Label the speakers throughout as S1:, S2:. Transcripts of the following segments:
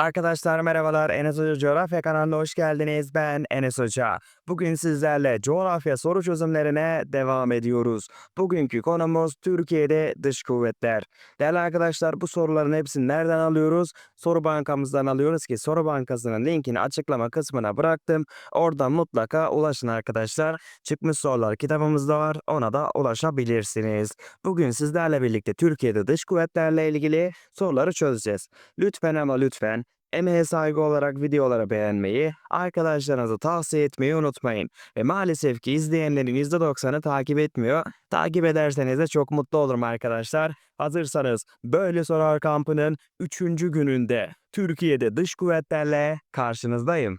S1: Arkadaşlar merhabalar. Enes Hoca Coğrafya kanalına hoş geldiniz. Ben Enes Hoca. Bugün sizlerle coğrafya soru çözümlerine devam ediyoruz. Bugünkü konumuz Türkiye'de dış kuvvetler. Değerli arkadaşlar bu soruların hepsini nereden alıyoruz? Soru bankamızdan alıyoruz ki soru bankasının linkini açıklama kısmına bıraktım. Oradan mutlaka ulaşın arkadaşlar. Çıkmış sorular kitabımızda var. Ona da ulaşabilirsiniz. Bugün sizlerle birlikte Türkiye'de dış kuvvetlerle ilgili soruları çözeceğiz. Lütfen ama lütfen emeğe saygı olarak videoları beğenmeyi, arkadaşlarınıza tavsiye etmeyi unutmayın. Ve maalesef ki izleyenlerin %90'ı takip etmiyor. Takip ederseniz de çok mutlu olurum arkadaşlar. Hazırsanız böyle sorar kampının 3. gününde Türkiye'de dış kuvvetlerle karşınızdayım.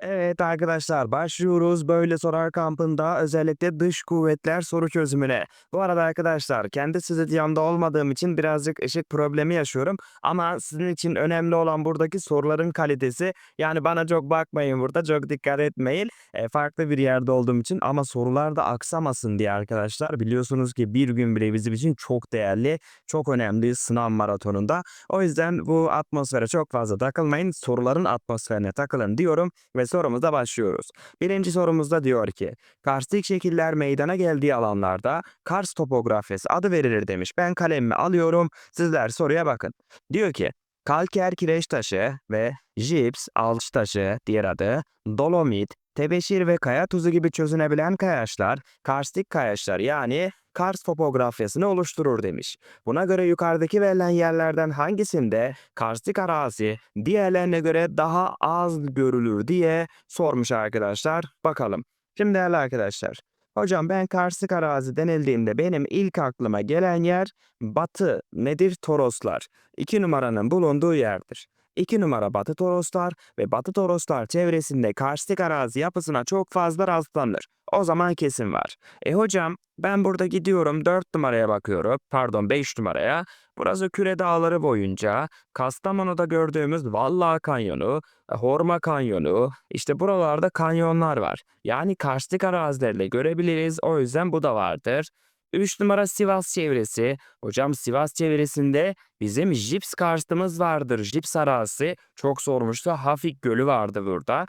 S1: Evet arkadaşlar başlıyoruz böyle sorar kampında özellikle dış kuvvetler soru çözümüne. Bu arada arkadaşlar kendi stüdyomda olmadığım için birazcık ışık problemi yaşıyorum. Ama sizin için önemli olan buradaki soruların kalitesi. Yani bana çok bakmayın burada çok dikkat etmeyin. E, farklı bir yerde olduğum için ama sorular da aksamasın diye arkadaşlar. Biliyorsunuz ki bir gün bile bizim için çok değerli, çok önemli sınav maratonunda. O yüzden bu atmosfere çok fazla takılmayın. Soruların atmosferine takılın diyorum ve sorumuza başlıyoruz. Birinci sorumuzda diyor ki, karstik şekiller meydana geldiği alanlarda Kars topografyası adı verilir demiş. Ben kalemimi alıyorum, sizler soruya bakın. Diyor ki, kalker kireç taşı ve jips, alç taşı diğer adı, dolomit, tebeşir ve kaya tuzu gibi çözünebilen kayaçlar, karstik kayaçlar yani Kars topografyasını oluşturur demiş. Buna göre yukarıdaki verilen yerlerden hangisinde karstik arazi diğerlerine göre daha az görülür diye sormuş arkadaşlar. Bakalım. Şimdi değerli arkadaşlar. Hocam ben karstik arazi denildiğinde benim ilk aklıma gelen yer batı nedir? Toroslar. 2 numaranın bulunduğu yerdir. 2 numara Batı Toroslar ve Batı Toroslar çevresinde karstik arazi yapısına çok fazla rastlanır. O zaman kesin var. E hocam ben burada gidiyorum 4 numaraya bakıyorum. Pardon 5 numaraya. Burası Küre Dağları boyunca Kastamonu'da gördüğümüz Vallahi Kanyonu, Horma Kanyonu, işte buralarda kanyonlar var. Yani karstik arazilerle görebiliriz. O yüzden bu da vardır. 3 numara Sivas çevresi. Hocam Sivas çevresinde bizim Jips karstımız vardır. Jips arazisi çok sormuştu. Hafik Gölü vardı burada.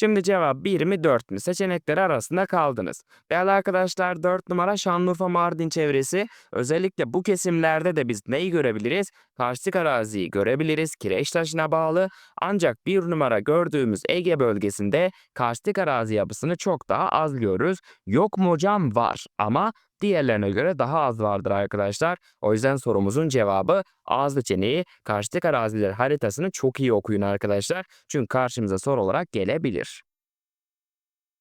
S1: Şimdi cevap 1 mi 4 mü? Seçenekleri arasında kaldınız. Değerli arkadaşlar 4 numara Şanlıurfa Mardin çevresi. Özellikle bu kesimlerde de biz neyi görebiliriz? Karstik araziyi görebiliriz. Kireç taşına bağlı. Ancak 1 numara gördüğümüz Ege bölgesinde karstik arazi yapısını çok daha az görürüz. Yok mu hocam? Var ama diğerlerine göre daha az vardır arkadaşlar. O yüzden sorumuzun cevabı A seçeneği karstik araziler haritasını çok iyi okuyun arkadaşlar. Çünkü karşımıza soru olarak gelebilir.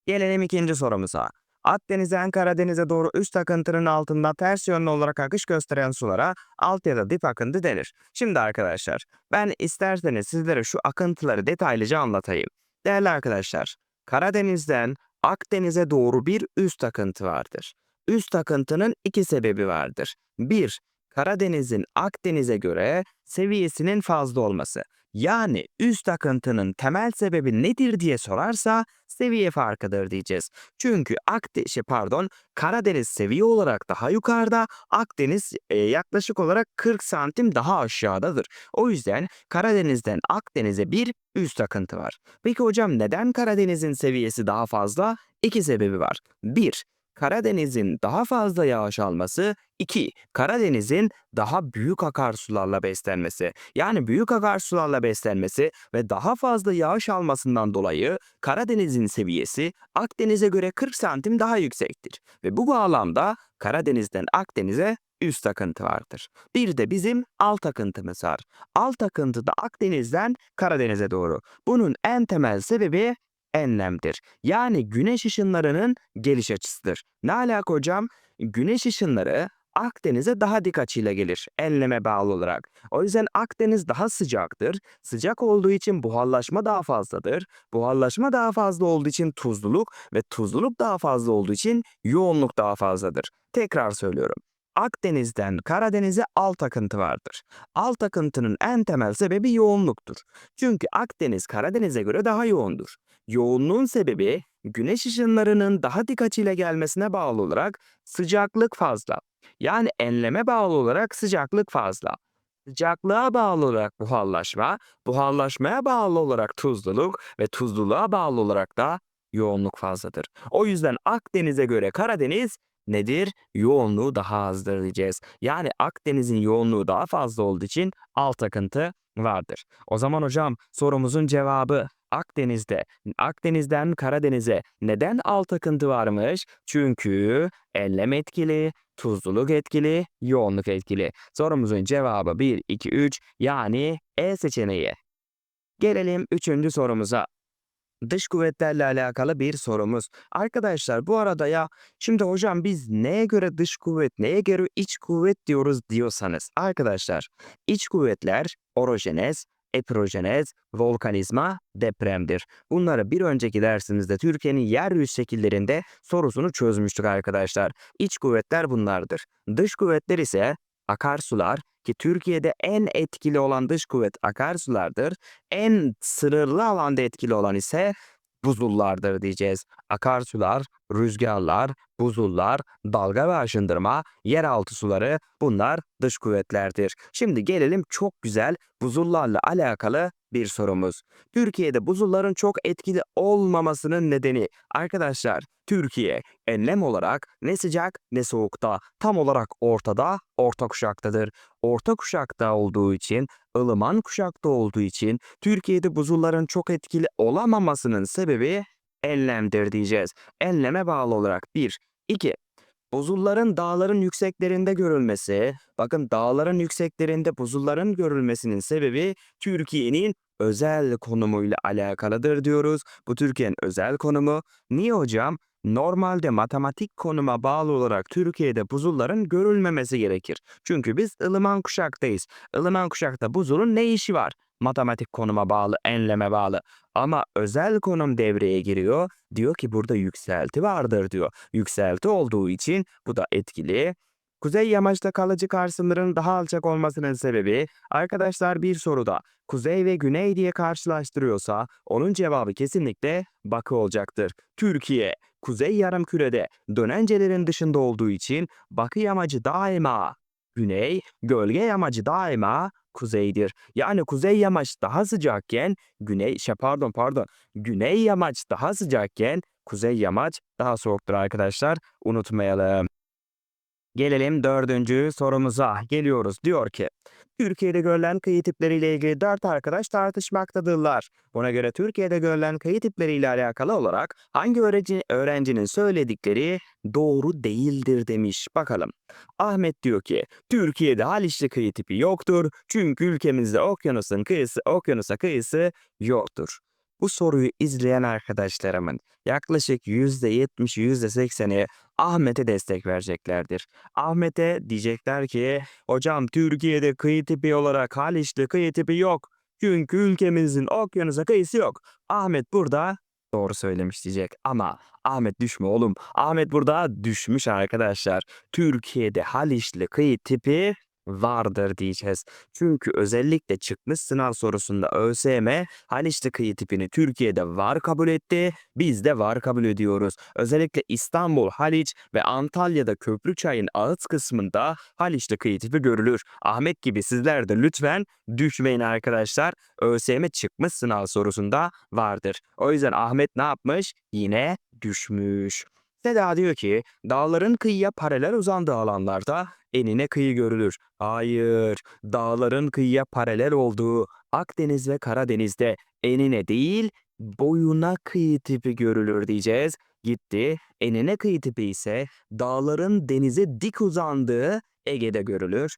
S1: Gelelim ikinci sorumuza. Akdeniz'den Karadeniz'e doğru üst akıntının altında ters yönlü olarak akış gösteren sulara alt ya da dip akıntı denir. Şimdi arkadaşlar ben isterseniz sizlere şu akıntıları detaylıca anlatayım. Değerli arkadaşlar Karadeniz'den Akdeniz'e doğru bir üst akıntı vardır. Üst akıntının iki sebebi vardır. Bir, Karadeniz'in Akdeniz'e göre seviyesinin fazla olması. Yani üst akıntının temel sebebi nedir diye sorarsa seviye farkıdır diyeceğiz. Çünkü Akde şey pardon Karadeniz seviye olarak daha yukarıda, Akdeniz e, yaklaşık olarak 40 santim daha aşağıdadır. O yüzden Karadeniz'den Akdeniz'e bir üst akıntı var. Peki hocam neden Karadeniz'in seviyesi daha fazla? İki sebebi var. Bir, Karadeniz'in daha fazla yağış alması, 2. Karadeniz'in daha büyük akarsularla beslenmesi. Yani büyük akarsularla beslenmesi ve daha fazla yağış almasından dolayı Karadeniz'in seviyesi Akdeniz'e göre 40 santim daha yüksektir. Ve bu bağlamda Karadeniz'den Akdeniz'e üst akıntı vardır. Bir de bizim alt akıntımız var. Alt akıntı da Akdeniz'den Karadeniz'e doğru. Bunun en temel sebebi enlemdir. Yani güneş ışınlarının geliş açısıdır. Ne alaka hocam? Güneş ışınları Akdeniz'e daha dik açıyla gelir enleme bağlı olarak. O yüzden Akdeniz daha sıcaktır. Sıcak olduğu için buharlaşma daha fazladır. Buharlaşma daha fazla olduğu için tuzluluk ve tuzluluk daha fazla olduğu için yoğunluk daha fazladır. Tekrar söylüyorum. Akdeniz'den Karadeniz'e alt akıntı vardır. Alt akıntının en temel sebebi yoğunluktur. Çünkü Akdeniz Karadeniz'e göre daha yoğundur. Yoğunluğun sebebi güneş ışınlarının daha dik açıyla gelmesine bağlı olarak sıcaklık fazla. Yani enleme bağlı olarak sıcaklık fazla. sıcaklığa bağlı olarak buharlaşma, buharlaşmaya bağlı olarak tuzluluk ve tuzluluğa bağlı olarak da yoğunluk fazladır. O yüzden Akdeniz'e göre Karadeniz nedir? Yoğunluğu daha azdır diyeceğiz. Yani Akdeniz'in yoğunluğu daha fazla olduğu için alt akıntı vardır. O zaman hocam sorumuzun cevabı Akdeniz'de, Akdeniz'den Karadeniz'e neden alt akıntı varmış? Çünkü enlem etkili, tuzluluk etkili, yoğunluk etkili. Sorumuzun cevabı 1, 2, 3 yani E seçeneği. Gelelim üçüncü sorumuza. Dış kuvvetlerle alakalı bir sorumuz. Arkadaşlar bu arada ya şimdi hocam biz neye göre dış kuvvet, neye göre iç kuvvet diyoruz diyorsanız arkadaşlar iç kuvvetler orojenez, epirojenez, volkanizma, depremdir. Bunları bir önceki dersimizde Türkiye'nin yeryüzü şekillerinde sorusunu çözmüştük arkadaşlar. İç kuvvetler bunlardır. Dış kuvvetler ise akarsular ki Türkiye'de en etkili olan dış kuvvet akarsulardır. En sınırlı alanda etkili olan ise buzullardır diyeceğiz. Akarsular, rüzgarlar, buzullar, dalga ve aşındırma, yeraltı suları bunlar dış kuvvetlerdir. Şimdi gelelim çok güzel buzullarla alakalı bir sorumuz. Türkiye'de buzulların çok etkili olmamasının nedeni arkadaşlar Türkiye enlem olarak ne sıcak ne soğukta tam olarak ortada orta kuşaktadır. Orta kuşakta olduğu için ılıman kuşakta olduğu için Türkiye'de buzulların çok etkili olamamasının sebebi enlemdir diyeceğiz. Enleme bağlı olarak 1, 2. Buzulların dağların yükseklerinde görülmesi, bakın dağların yükseklerinde buzulların görülmesinin sebebi Türkiye'nin özel konumuyla alakalıdır diyoruz. Bu Türkiye'nin özel konumu. Niye hocam? Normalde matematik konuma bağlı olarak Türkiye'de buzulların görülmemesi gerekir. Çünkü biz ılıman kuşaktayız. Ilıman kuşakta buzulun ne işi var? Matematik konuma bağlı, enleme bağlı. Ama özel konum devreye giriyor. Diyor ki burada yükselti vardır diyor. Yükselti olduğu için bu da etkili. Kuzey yamaçta kalıcı kar sınırının daha alçak olmasının sebebi arkadaşlar bir soruda kuzey ve güney diye karşılaştırıyorsa onun cevabı kesinlikle Bakı olacaktır. Türkiye kuzey yarımkürede dönencelerin dışında olduğu için Bakı yamacı daima güney, gölge yamacı daima kuzeydir. Yani kuzey yamaç daha sıcakken güney şey pardon pardon güney yamaç daha sıcakken kuzey yamaç daha soğuktur arkadaşlar. Unutmayalım. Gelelim dördüncü sorumuza. Geliyoruz. Diyor ki Türkiye'de görülen kıyı tipleriyle ilgili dört arkadaş tartışmaktadırlar. Buna göre Türkiye'de görülen kıyı tipleriyle alakalı olarak hangi öğrenci, öğrencinin söyledikleri doğru değildir demiş. Bakalım. Ahmet diyor ki Türkiye'de Haliçli kıyı tipi yoktur. Çünkü ülkemizde okyanusun kıyısı, okyanusa kıyısı yoktur. Bu soruyu izleyen arkadaşlarımın yaklaşık %70, %80'i Ahmet'e destek vereceklerdir. Ahmet'e diyecekler ki hocam Türkiye'de kıyı tipi olarak Haliçli kıyı tipi yok. Çünkü ülkemizin okyanusa kıyısı yok. Ahmet burada doğru söylemiş diyecek ama Ahmet düşme oğlum. Ahmet burada düşmüş arkadaşlar. Türkiye'de Haliçli kıyı tipi vardır diyeceğiz. Çünkü özellikle çıkmış sınav sorusunda ÖSYM Haliçli kıyı tipini Türkiye'de var kabul etti. Biz de var kabul ediyoruz. Özellikle İstanbul, Haliç ve Antalya'da Köprüçay'ın ağıt kısmında Haliçli kıyı tipi görülür. Ahmet gibi sizler de lütfen düşmeyin arkadaşlar. ÖSYM çıkmış sınav sorusunda vardır. O yüzden Ahmet ne yapmış? Yine düşmüş. Seda diyor ki dağların kıyıya paralel uzandığı alanlarda enine kıyı görülür. Hayır, dağların kıyıya paralel olduğu Akdeniz ve Karadeniz'de enine değil boyuna kıyı tipi görülür diyeceğiz. Gitti. Enine kıyı tipi ise dağların denize dik uzandığı Ege'de görülür.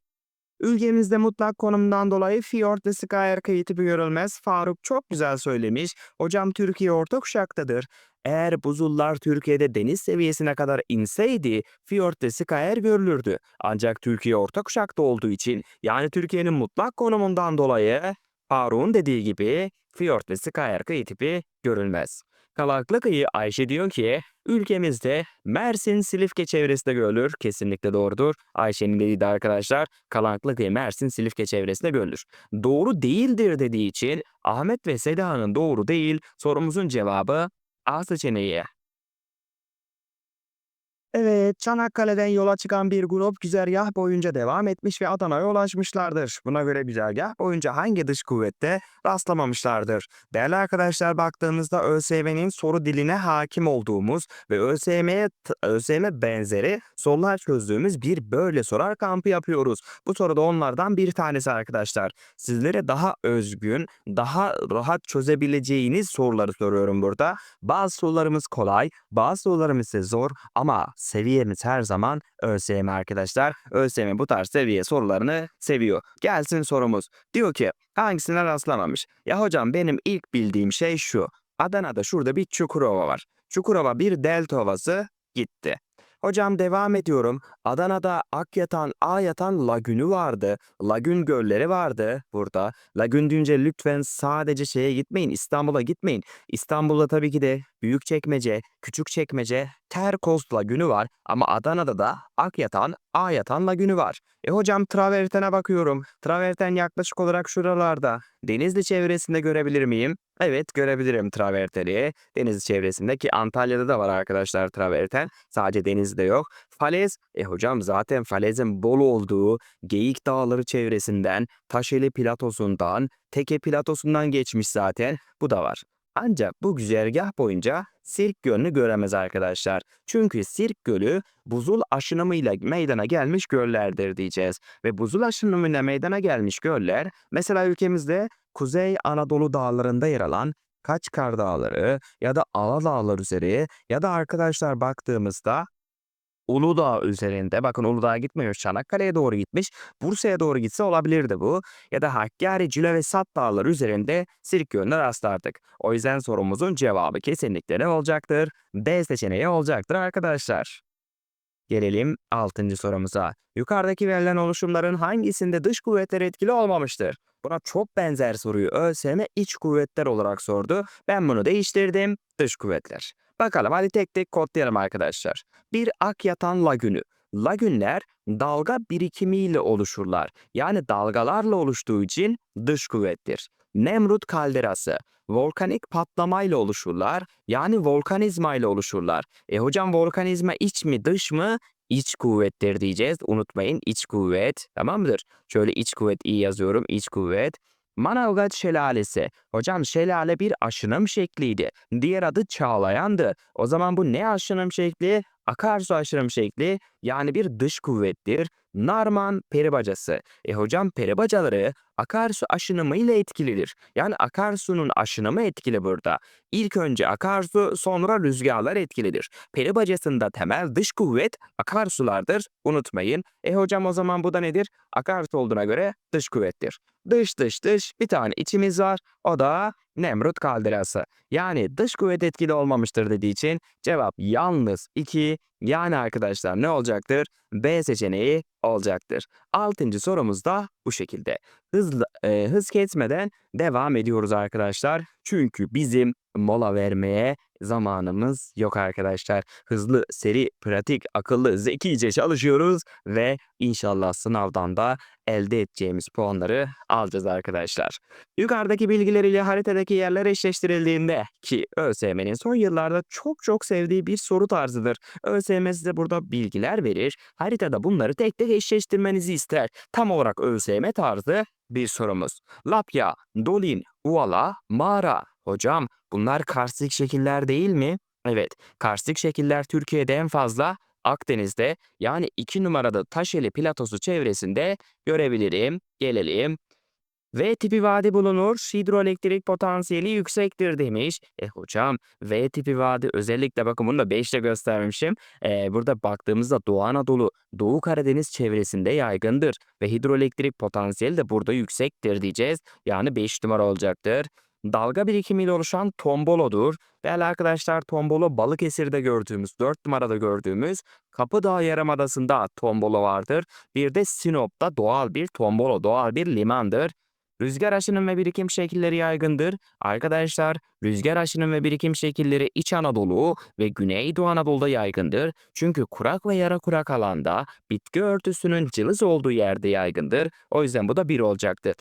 S1: Ülkemizde mutlak konumdan dolayı fiyort ve skayer kıyı tipi görülmez. Faruk çok güzel söylemiş. Hocam Türkiye orta kuşaktadır. Eğer buzullar Türkiye'de deniz seviyesine kadar inseydi fiyort ve skayer görülürdü. Ancak Türkiye orta kuşakta olduğu için yani Türkiye'nin mutlak konumundan dolayı Faruk'un dediği gibi fiyort ve skayer kıyı tipi görülmez. Kalaklı kıyı Ayşe diyor ki ülkemizde Mersin Silifke çevresinde görülür. Kesinlikle doğrudur. Ayşe'nin dediği de arkadaşlar Kalaklı kıyı Mersin Silifke çevresinde görülür. Doğru değildir dediği için Ahmet ve Seda'nın doğru değil sorumuzun cevabı A seçeneği. Evet, Çanakkale'den yola çıkan bir grup güzergah boyunca devam etmiş ve Adana'ya ulaşmışlardır. Buna göre güzergah boyunca hangi dış kuvvette rastlamamışlardır? Değerli arkadaşlar baktığımızda ÖSYM'nin soru diline hakim olduğumuz ve ÖSYM'ye ÖSYM benzeri sorular çözdüğümüz bir böyle sorar kampı yapıyoruz. Bu soru da onlardan bir tanesi arkadaşlar. Sizlere daha özgün, daha rahat çözebileceğiniz soruları soruyorum burada. Bazı sorularımız kolay, bazı sorularımız ise zor ama seviyemiz her zaman ÖSYM arkadaşlar. ÖSYM bu tarz seviye sorularını seviyor. Gelsin sorumuz. Diyor ki hangisine rastlamamış? Ya hocam benim ilk bildiğim şey şu. Adana'da şurada bir Çukurova var. Çukurova bir delta ovası gitti. Hocam devam ediyorum. Adana'da Akyatan, Ayatan lagünü vardı. Lagün gölleri vardı burada. Lagün deyince lütfen sadece şeye gitmeyin. İstanbul'a gitmeyin. İstanbul'da tabii ki de Büyükçekmece, Küçükçekmece, Terkos lagünü var. Ama Adana'da da Akyatan, Ayatan lagünü var. E hocam travertene bakıyorum. Traverten yaklaşık olarak şuralarda. Denizli çevresinde görebilir miyim? Evet görebilirim traverteni. Denizli çevresinde ki Antalya'da da var arkadaşlar traverten. Sadece denizde yok. Falez, e hocam zaten falezin bol olduğu Geyik Dağları çevresinden, Taşeli Platosu'ndan, Teke Platosu'ndan geçmiş zaten. Bu da var. Ancak bu güzergah boyunca Sirk Gölü'nü göremez arkadaşlar. Çünkü Sirk Gölü buzul aşınımıyla meydana gelmiş göllerdir diyeceğiz. Ve buzul aşınımıyla meydana gelmiş göller mesela ülkemizde Kuzey Anadolu dağlarında yer alan Kaçkar Dağları ya da Ala Dağları üzeri ya da arkadaşlar baktığımızda Uludağ üzerinde bakın Uludağ'a gitmiyor Çanakkale'ye doğru gitmiş. Bursa'ya doğru gitse olabilirdi bu. Ya da Hakkari, Cile ve Sat dağları üzerinde Sirk Gölü'ne rastlardık. O yüzden sorumuzun cevabı kesinlikle ne olacaktır? D seçeneği olacaktır arkadaşlar. Gelelim 6. sorumuza. Yukarıdaki verilen oluşumların hangisinde dış kuvvetler etkili olmamıştır? Buna çok benzer soruyu ÖSYM iç kuvvetler olarak sordu. Ben bunu değiştirdim. Dış kuvvetler. Bakalım hadi tek tek kodlayalım arkadaşlar. Bir ak yatan lagünü. Lagünler dalga birikimiyle oluşurlar. Yani dalgalarla oluştuğu için dış kuvvettir. Nemrut kalderası. Volkanik patlamayla oluşurlar. Yani volkanizmayla oluşurlar. E hocam volkanizma iç mi dış mı? İç kuvvettir diyeceğiz. Unutmayın iç kuvvet. Tamam mıdır? Şöyle iç kuvvet iyi yazıyorum. iç kuvvet. Manavgat şelalesi. Hocam şelale bir aşınım şekliydi. Diğer adı çağlayandı. O zaman bu ne aşınım şekli? Akarsu aşınım şekli yani bir dış kuvvettir. Narman peribacası. E hocam peribacaları akarsu aşınımı ile etkilidir. Yani akarsunun aşınımı etkili burada. İlk önce akarsu sonra rüzgarlar etkilidir. Peribacasında temel dış kuvvet akarsulardır. Unutmayın. E hocam o zaman bu da nedir? Akarsu olduğuna göre dış kuvvettir. Dış dış dış bir tane içimiz var. O da Nemrut kalderası. Yani dış kuvvet etkili olmamıştır dediği için cevap yalnız 2. Yani arkadaşlar ne olacaktır? B seçeneği olacaktır. Altıncı sorumuz da bu şekilde. Hızlı, e, hız kesmeden devam ediyoruz arkadaşlar. Çünkü bizim mola vermeye zamanımız yok arkadaşlar. Hızlı, seri, pratik, akıllı, zekice çalışıyoruz ve inşallah sınavdan da elde edeceğimiz puanları alacağız arkadaşlar. Yukarıdaki bilgiler ile haritadaki yerler eşleştirildiğinde ki ÖSYM'nin son yıllarda çok çok sevdiği bir soru tarzıdır. ÖSYM size burada bilgiler verir, haritada bunları tek tek eşleştirmenizi ister. Tam olarak ÖSYM tarzı bir sorumuz. Lapya, Dolin, Uala, Mağara. Hocam bunlar karstik şekiller değil mi? Evet, karstik şekiller Türkiye'de en fazla Akdeniz'de yani 2 numarada Taşeli Platosu çevresinde görebilirim. Gelelim. V tipi vadi bulunur, hidroelektrik potansiyeli yüksektir demiş. E hocam V tipi vadi özellikle bakın bunu da 5'te göstermişim. E, burada baktığımızda Doğu Anadolu, Doğu Karadeniz çevresinde yaygındır. Ve hidroelektrik potansiyeli de burada yüksektir diyeceğiz. Yani 5 numara olacaktır. Dalga birikimiyle oluşan tombolodur. Değerli arkadaşlar tombolo Balıkesir'de gördüğümüz, 4 numarada gördüğümüz Kapıdağ Yarımadası'nda tombolo vardır. Bir de Sinop'ta doğal bir tombolo, doğal bir limandır. Rüzgar aşınım ve birikim şekilleri yaygındır. Arkadaşlar rüzgar aşınım ve birikim şekilleri İç Anadolu ve Güneydoğu Anadolu'da yaygındır. Çünkü kurak ve yara kurak alanda bitki örtüsünün cılız olduğu yerde yaygındır. O yüzden bu da bir olacaktır.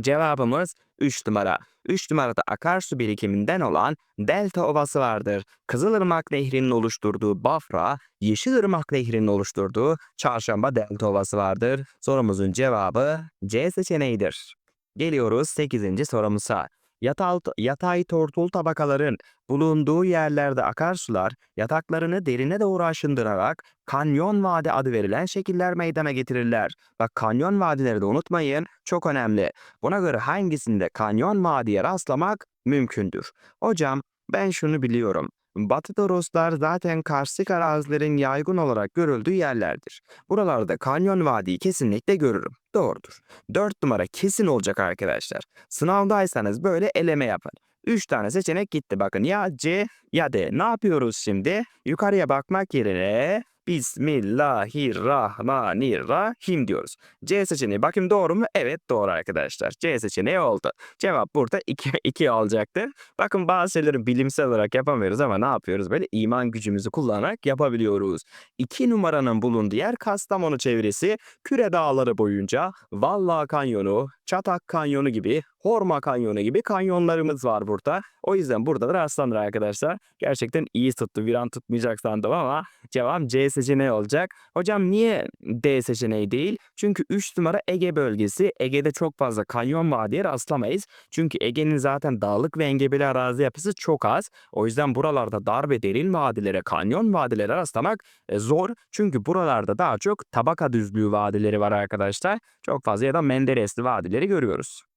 S1: Cevabımız 3 numara. 3 numarada akarsu birikiminden olan Delta Ovası vardır. Kızılırmak Nehri'nin oluşturduğu Bafra, Yeşilırmak Nehri'nin oluşturduğu Çarşamba Delta Ovası vardır. Sorumuzun cevabı C seçeneğidir. Geliyoruz 8. sorumuza. Yatay, tortul tabakaların bulunduğu yerlerde akarsular yataklarını derine doğru aşındırarak kanyon vadi adı verilen şekiller meydana getirirler. Bak kanyon vadileri de unutmayın çok önemli. Buna göre hangisinde kanyon vadiye rastlamak mümkündür? Hocam ben şunu biliyorum. Batı Toroslar zaten karstik arazilerin yaygın olarak görüldüğü yerlerdir. Buralarda kanyon vadiyi kesinlikle görürüm. Doğrudur. 4 numara kesin olacak arkadaşlar. Sınavdaysanız böyle eleme yapın. 3 tane seçenek gitti bakın ya C ya D. Ne yapıyoruz şimdi? Yukarıya bakmak yerine Bismillahirrahmanirrahim diyoruz. C seçeneği bakayım doğru mu? Evet doğru arkadaşlar. C seçeneği oldu. Cevap burada 2, 2 olacaktı. Bakın bazı şeyleri bilimsel olarak yapamıyoruz ama ne yapıyoruz? Böyle iman gücümüzü kullanarak yapabiliyoruz. 2 numaranın bulunduğu yer Kastamonu çevresi. Küre dağları boyunca Valla Kanyonu, Çatak Kanyonu gibi, Horma Kanyonu gibi kanyonlarımız var burada. O yüzden burada da rastlanır arkadaşlar. Gerçekten iyi tuttu. Bir an tutmayacak sandım ama cevap C seçeneği olacak. Hocam niye D seçeneği değil? Çünkü 3 numara Ege bölgesi. Ege'de çok fazla kanyon vadiye rastlamayız. Çünkü Ege'nin zaten dağlık ve engebeli arazi yapısı çok az. O yüzden buralarda dar ve derin vadilere, kanyon vadilere rastlamak e, zor. Çünkü buralarda daha çok tabaka düzlüğü vadileri var arkadaşlar. Çok fazla ya da Menderesli vadileri görüyoruz.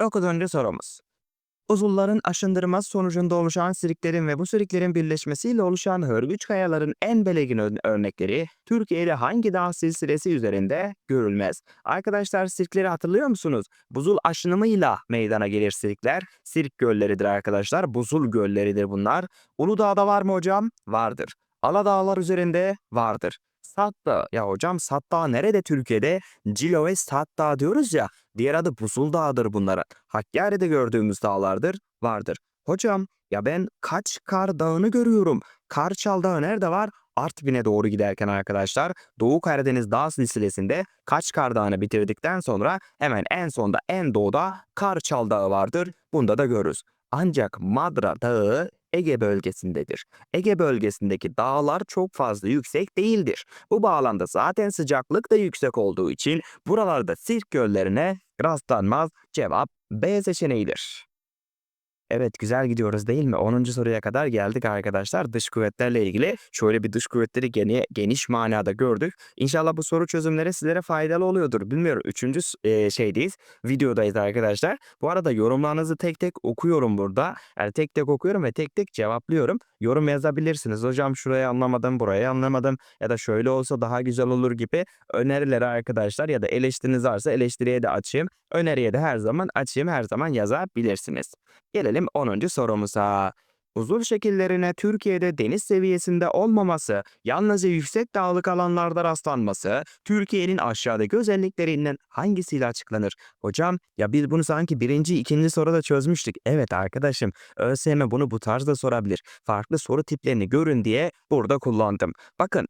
S1: 9. sorumuz. Uzulların aşındırması sonucunda oluşan siriklerin ve bu siriklerin birleşmesiyle oluşan hörgüç kayaların en belirgin ör- örnekleri Türkiye'de hangi dağ silsilesi üzerinde görülmez? Arkadaşlar sirkleri hatırlıyor musunuz? Buzul aşınımıyla meydana gelir sirkler. Sirk gölleridir arkadaşlar. Buzul gölleridir bunlar. Uludağ'da var mı hocam? Vardır. Aladağlar üzerinde vardır. Sattağ. Ya hocam Sattağ nerede Türkiye'de? Cilo ve Sattağ diyoruz ya. Diğer adı Buzul Dağı'dır bunlara. Hakkari'de gördüğümüz dağlardır. Vardır. Hocam ya ben Kaçkar Dağı'nı görüyorum. Karçal Dağı nerede var? Artvin'e doğru giderken arkadaşlar Doğu Karadeniz Dağ silsilesinde Kaçkar Dağı'nı bitirdikten sonra hemen en sonda en doğuda Karçal Dağı vardır. Bunda da görürüz. Ancak Madra Dağı Ege bölgesindedir. Ege bölgesindeki dağlar çok fazla yüksek değildir. Bu bağlamda zaten sıcaklık da yüksek olduğu için buralarda sirk göllerine rastlanmaz. Cevap B seçeneğidir. Evet güzel gidiyoruz değil mi? 10. soruya kadar geldik arkadaşlar. Dış kuvvetlerle ilgili şöyle bir dış kuvvetleri geni, geniş manada gördük. İnşallah bu soru çözümleri sizlere faydalı oluyordur. Bilmiyorum 3. E, şeydeyiz. Videodayız arkadaşlar. Bu arada yorumlarınızı tek tek okuyorum burada. Yani tek tek okuyorum ve tek tek cevaplıyorum. Yorum yazabilirsiniz. Hocam şurayı anlamadım, burayı anlamadım ya da şöyle olsa daha güzel olur gibi önerileri arkadaşlar ya da eleştiriniz varsa eleştiriye de açayım. Öneriye de her zaman açayım, her zaman yazabilirsiniz. Gelelim 10. sorumuza. Uzul şekillerine Türkiye'de deniz seviyesinde olmaması, yalnızca yüksek dağlık alanlarda rastlanması, Türkiye'nin aşağıdaki özelliklerinden hangisiyle açıklanır? Hocam ya biz bunu sanki birinci, ikinci soruda çözmüştük. Evet arkadaşım, ÖSYM bunu bu tarzda sorabilir. Farklı soru tiplerini görün diye burada kullandım. Bakın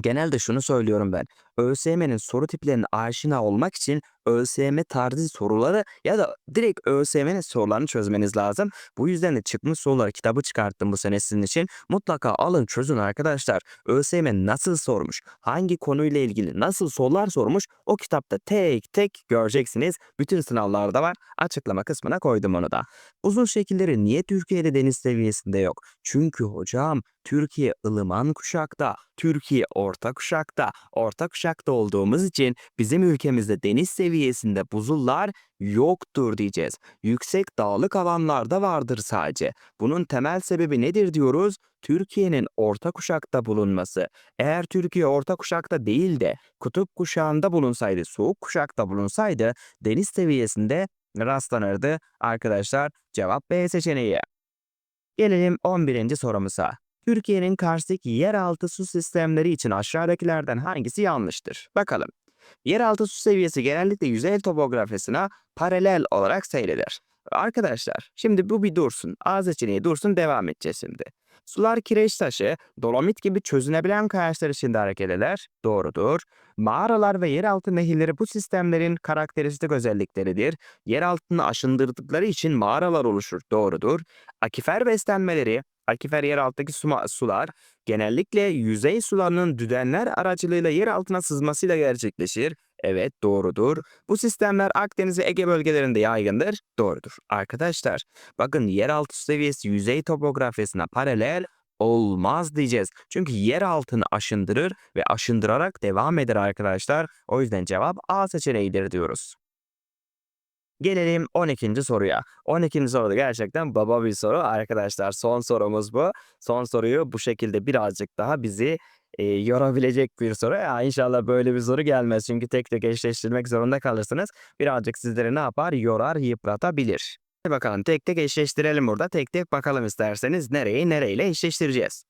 S1: Genelde şunu söylüyorum ben. ÖSYM'nin soru tiplerine aşina olmak için ÖSYM tarzı soruları ya da direkt ÖSYM'nin sorularını çözmeniz lazım. Bu yüzden de çıkmış sorular kitabı çıkarttım bu sene sizin için. Mutlaka alın çözün arkadaşlar. ÖSYM nasıl sormuş, hangi konuyla ilgili nasıl sorular sormuş o kitapta tek tek göreceksiniz. Bütün sınavlarda var. Açıklama kısmına koydum onu da. Uzun şekilleri niye Türkiye'de deniz seviyesinde yok? Çünkü hocam Türkiye ılıman kuşakta, Türkiye orta kuşakta, orta kuşakta olduğumuz için bizim ülkemizde deniz seviyesinde buzullar yoktur diyeceğiz. Yüksek dağlık alanlarda vardır sadece. Bunun temel sebebi nedir diyoruz? Türkiye'nin orta kuşakta bulunması. Eğer Türkiye orta kuşakta değil de kutup kuşağında bulunsaydı, soğuk kuşakta bulunsaydı deniz seviyesinde rastlanırdı. Arkadaşlar cevap B seçeneği. Gelelim 11. sorumuza. Türkiye'nin karstik yeraltı su sistemleri için aşağıdakilerden hangisi yanlıştır? Bakalım. Yeraltı su seviyesi genellikle yüzey topografisine paralel olarak seyreder. Arkadaşlar şimdi bu bir dursun. A seçeneği dursun devam edeceğiz şimdi. Sular kireç taşı, dolomit gibi çözünebilen kayaçlar içinde hareket eder. Doğrudur. Mağaralar ve yeraltı nehirleri bu sistemlerin karakteristik özellikleridir. Yer altını aşındırdıkları için mağaralar oluşur. Doğrudur. Akifer beslenmeleri, akifer yer alttaki suma- sular genellikle yüzey sularının düdenler aracılığıyla yer altına sızmasıyla gerçekleşir. Evet doğrudur. Bu sistemler Akdeniz ve Ege bölgelerinde yaygındır. Doğrudur. Arkadaşlar bakın yeraltı seviyesi yüzey topografyasına paralel olmaz diyeceğiz. Çünkü yer altını aşındırır ve aşındırarak devam eder arkadaşlar. O yüzden cevap A seçeneğidir diyoruz. Gelelim 12. soruya. 12. soru gerçekten baba bir soru arkadaşlar. Son sorumuz bu. Son soruyu bu şekilde birazcık daha bizi e, yorabilecek bir soru. Ya inşallah böyle bir soru gelmez. Çünkü tek tek eşleştirmek zorunda kalırsınız. Birazcık sizleri ne yapar? Yorar, yıpratabilir. Hadi bakalım tek tek eşleştirelim burada. Tek tek bakalım isterseniz nereyi nereyle eşleştireceğiz.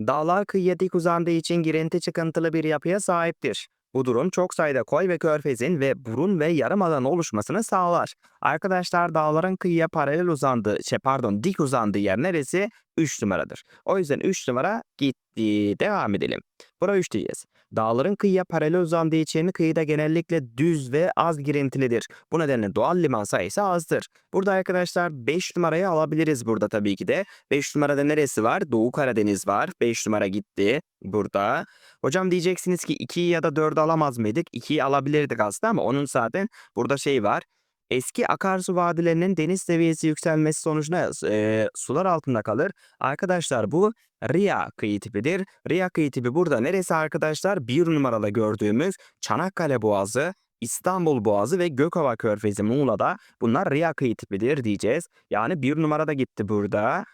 S1: Dağlar kıyıya dik uzandığı için girinti çıkıntılı bir yapıya sahiptir. Bu durum çok sayıda koy ve körfezin ve burun ve yarımadan oluşmasını sağlar. Arkadaşlar dağların kıyıya paralel uzandığı, şey pardon dik uzandığı yer neresi? 3 numaradır. O yüzden 3 numara gitti. Devam edelim. Bura 3 diyeceğiz. Dağların kıyıya paralel uzandığı için kıyıda genellikle düz ve az girintilidir. Bu nedenle doğal liman sayısı azdır. Burada arkadaşlar 5 numarayı alabiliriz burada tabii ki de. 5 numarada neresi var? Doğu Karadeniz var. 5 numara gitti burada. Hocam diyeceksiniz ki 2'yi ya da 4'ü alamaz mıydık? 2'yi alabilirdik aslında ama onun zaten burada şey var. Eski akarsu vadilerinin deniz seviyesi yükselmesi sonucunda e, sular altında kalır. Arkadaşlar bu Ria kıyı tipidir. Ria kıyı tipi burada neresi arkadaşlar? Bir numarada gördüğümüz Çanakkale Boğazı, İstanbul Boğazı ve Gökova Körfezi Muğla'da bunlar Ria kıyı tipidir diyeceğiz. Yani bir numarada gitti burada.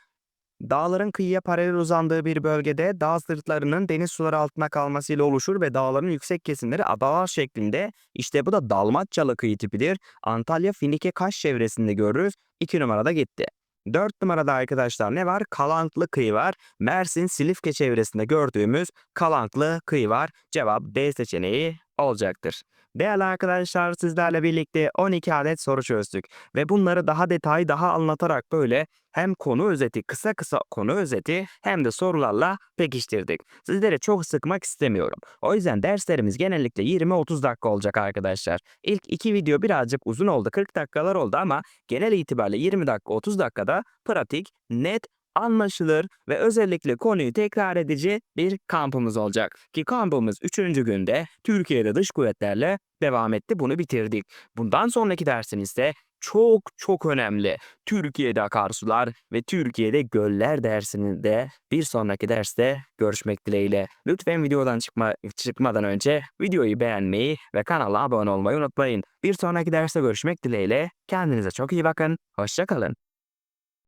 S1: Dağların kıyıya paralel uzandığı bir bölgede dağ sırtlarının deniz suları altına kalmasıyla oluşur ve dağların yüksek kesimleri adalar şeklinde. İşte bu da Dalmatçalı kıyı tipidir. Antalya Finike Kaş çevresinde görürüz. 2 numarada gitti. 4 numarada arkadaşlar ne var? Kalanklı kıyı var. Mersin Silifke çevresinde gördüğümüz Kalanklı kıyı var. Cevap D seçeneği olacaktır. Değerli arkadaşlar sizlerle birlikte 12 adet soru çözdük ve bunları daha detay daha anlatarak böyle hem konu özeti kısa kısa konu özeti hem de sorularla pekiştirdik. Sizleri çok sıkmak istemiyorum. O yüzden derslerimiz genellikle 20-30 dakika olacak arkadaşlar. İlk iki video birazcık uzun oldu 40 dakikalar oldu ama genel itibariyle 20 dakika 30 dakikada pratik, net anlaşılır ve özellikle konuyu tekrar edici bir kampımız olacak. Ki kampımız 3. günde Türkiye'de dış kuvvetlerle devam etti. Bunu bitirdik. Bundan sonraki dersimizde çok çok önemli. Türkiye'de akarsular ve Türkiye'de göller dersini de bir sonraki derste görüşmek dileğiyle. Lütfen videodan çıkma, çıkmadan önce videoyu beğenmeyi ve kanala abone olmayı unutmayın. Bir sonraki derste görüşmek dileğiyle. Kendinize çok iyi bakın. Hoşçakalın.